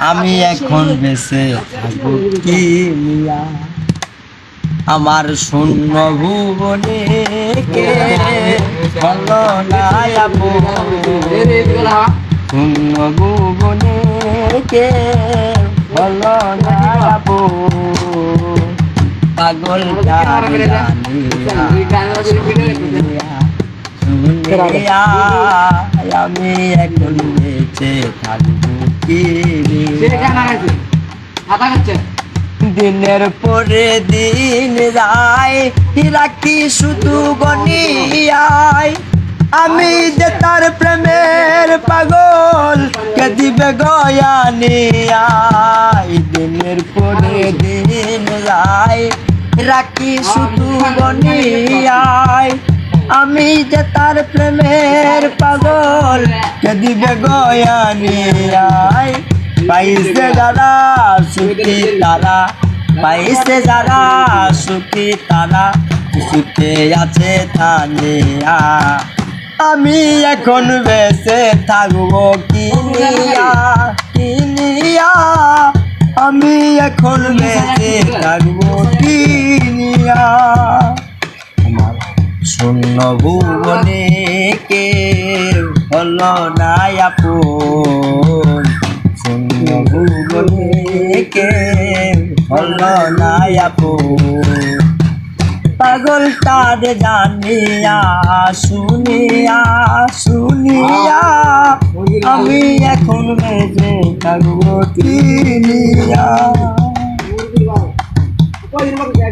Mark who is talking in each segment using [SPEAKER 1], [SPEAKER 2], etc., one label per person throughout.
[SPEAKER 1] আমি এখন বেঁচে থাকব কি নিয়া আমার শূন্য ভুবনে কে ভালো না আপু শূন্য ভুবনে কে ভালো না আপু পাগল আমি এখন বেঁচে থাকব? দিনের পরে দিন রায় রাখি শুধু গনিয়ায়? আমি যে তার প্রেমের পাগল, কে দিবে গয়ানিয়ায় দিনের পরে দিন রায় রাখি শুধু গনিয়ায়? আমি যে তার প্রেমের পাগল, কে দিবে গয়ানিয়ায় পাইছে যারা সুখী তারা, পাইছে যারা সুখী তারা, সুখে আছে তানিয়া। আমি এখন বেঁচে থাকব কিনিয়া কিনিয়া আমি এখন বেঁচে থাকব কিনিয়া শূন্য ভুবনে কে হলো না আপন না পাগল তার জানিয়া, শুনিয়া শুনিয়া, আমি এখন বেঁচে থাকব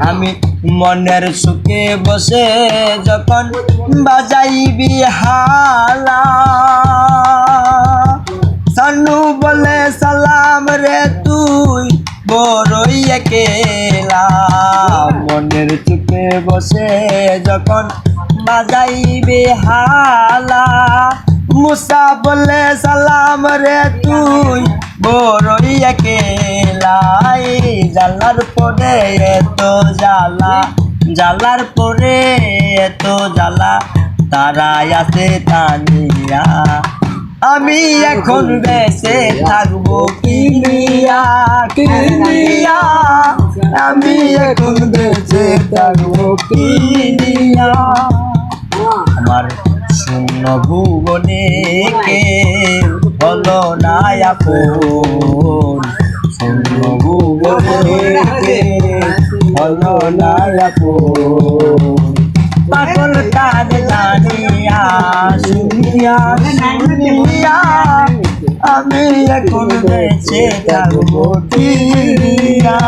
[SPEAKER 1] আমি মনের সুখে বসে যখন বাজাইবি হালা। একেলা। মনের সুখে বসে যখন বাজাইবি হালা, মুসা বলে, সালাম রে তুই, বড়ই একেলাই জালার পরে এত জালা জ্বালার পরে এত জালা তারাই আছে তানিয়া। আমি এখন বেঁচে থাকব কিনিয়া কিনিয়া। আমি এখন বেঁচে থাকব কিনিয়া। আমার শূন্য ভুবনে কে হলো না আপন? শূন্য ভুবনে কে হলো না আপন? পাগল তার জানিয়া শুনিয়া শুনিয়া আমি এখন বেঁচে থাকব কিনিয়া